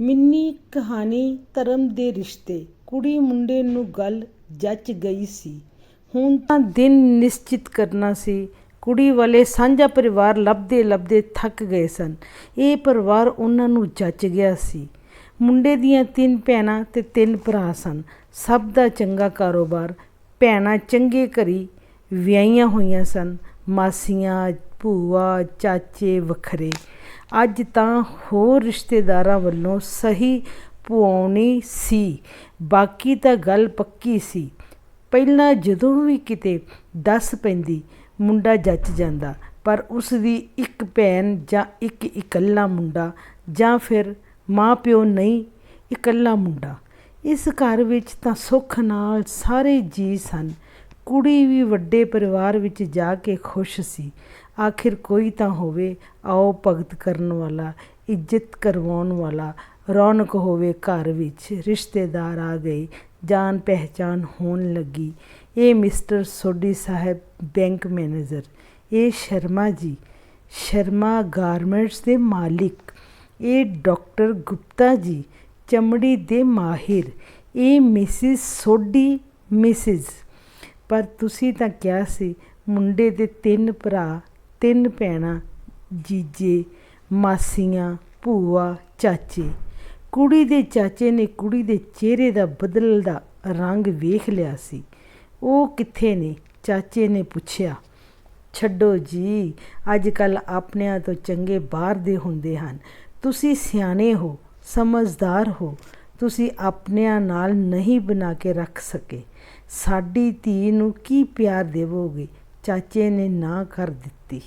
Mini ਕਹਾਣੀ ਧਰਮ ਦੇ ਰਿਸ਼ਤੇ। ਕੁੜੀ ਮੁੰਡੇ ਨੂੰ ਗੱਲ ਜੱਚ ਗਈ ਸੀ। ਹੁਣ ਤਾਂ ਦਿਨ ਨਿਸ਼ਚਿਤ ਕਰਨਾ ਸੀ। ਕੁੜੀ ਵਾਲੇ ਸਾਂਝਾ ਪਰਿਵਾਰ ਲੱਭਦੇ ਲੱਭਦੇ ਥੱਕ ਗਏ ਸਨ। ਇਹ ਪਰਿਵਾਰ ਉਹਨਾਂ ਨੂੰ ਜੱਚ ਗਿਆ ਸੀ। ਮੁੰਡੇ ਦੀਆਂ ਤਿੰਨ ਭੈਣਾਂ ਤੇ ਤਿੰਨ ਭਰਾ ਸਨ। ਸਭ ਦਾ ਚੰਗਾ ਕਾਰੋਬਾਰ, ਭੈਣਾਂ ਚੰਗੇ ਘਰੀ ਵਿਆਹੀਆਂ ਹੋਈਆਂ ਸਨ। ਮਾਸੀਆਂ, ਭੂਆ, ਚਾਚੇ ਵੱਖਰੇ। ਅੱਜ ਤਾਂ ਹੋਰ ਰਿਸ਼ਤੇਦਾਰਾਂ ਵੱਲੋਂ ਸਹੀ ਪੁਆਉਣੀ ਸੀ। ਬਾਕੀ ਤਾਂ ਗੱਲ ਪੱਕੀ ਸੀ। ਪਹਿਲਾਂ ਜਦੋਂ ਵੀ ਕਿਤੇ ਦੱਸ ਪੈਂਦੀ, ਮੁੰਡਾ ਜੱਚ ਜਾਂਦਾ, ਪਰ ਉਸ ਦੀ ਇੱਕ ਭੈਣ ਜਾਂ ਇੱਕ ਇਕੱਲਾ ਮੁੰਡਾ ਜਾਂ ਫਿਰ ਮਾਂ ਪਿਓ ਨਹੀਂ, ਇਕੱਲਾ ਮੁੰਡਾ। ਇਸ ਘਰ ਵਿੱਚ ਤਾਂ ਸੁੱਖ ਨਾਲ ਸਾਰੇ ਜੀ ਸਨ। ਕੁੜੀ ਵੀ ਵੱਡੇ ਪਰਿਵਾਰ ਵਿੱਚ ਜਾ ਕੇ ਖੁਸ਼ ਸੀ। ਆਖਿਰ ਕੋਈ ਤਾਂ ਹੋਵੇ, ਆਓ ਭਗਤ ਕਰਨ ਵਾਲਾ, ਇੱਜ਼ਤ ਕਰਵਾਉਣ ਵਾਲਾ, ਰੌਣਕ ਹੋਵੇ ਘਰ ਵਿੱਚ, ਰਿਸ਼ਤੇਦਾਰ ਆ ਗਏ, ਜਾਣ ਪਹਿਚਾਨ ਹੋਣ ਲੱਗੀ। ਇਹ mister Sodhi sahib, bank manager. ਇਹ ਸ਼ਰਮਾ ਜੀ, ਸ਼ਰਮਾ ਗਾਰਮੈਂਟਸ ਦੇ ਮਾਲਿਕ। ਇਹ ਡਾਕਟਰ ਗੁਪਤਾ ਜੀ, ਚਮੜੀ ਦੇ ਮਾਹਿਰ। ਇਹ ਮਿਸਿਸ ਸੋਢੀ, ਮਿਸਿਸ ਪਰ ਤੁਸੀਂ ਤਾਂ ਕਿਹਾ ਸੀ, ਮੁੰਡੇ ਦੇ ਤਿੰਨ ਭਰਾ, ਤਿੰਨ ਭੈਣਾਂ, ਜੀਜੇ, ਮਾਸੀਆਂ, ਭੂਆ, ਚਾਚੇ। ਕੁੜੀ ਦੇ ਚਾਚੇ ਨੇ ਕੁੜੀ ਦੇ ਚਿਹਰੇ ਦਾ ਬਦਲਦਾ ਰੰਗ ਵੇਖ ਲਿਆ ਸੀ। ਉਹ ਕਿੱਥੇ ਨੇ? ਚਾਚੇ ਨੇ ਪੁੱਛਿਆ। ਛੱਡੋ ਜੀ ਅੱਜ ਕੱਲ ਆਪਣਿਆਂ ਤੋਂ ਚੰਗੇ ਬਾਹਰ ਦੇ ਹੁੰਦੇ ਹਨ। ਤੁਸੀਂ ਸਿਆਣੇ ਹੋ, ਸਮਝਦਾਰ ਹੋ। ਤੁਸੀਂ ਆਪਣਿਆਂ ਨਾਲ ਨਹੀਂ ਬਣਾ ਕੇ ਰੱਖ ਸਕੇ। ਸਾਡੀ ਧੀ ਨੂੰ ਕੀ ਪਿਆਰ ਦੇਵੋਗੇ? ਚਾਚੇ ਨੇ ਨਾ ਕਰ ਦਿੱਤੀ।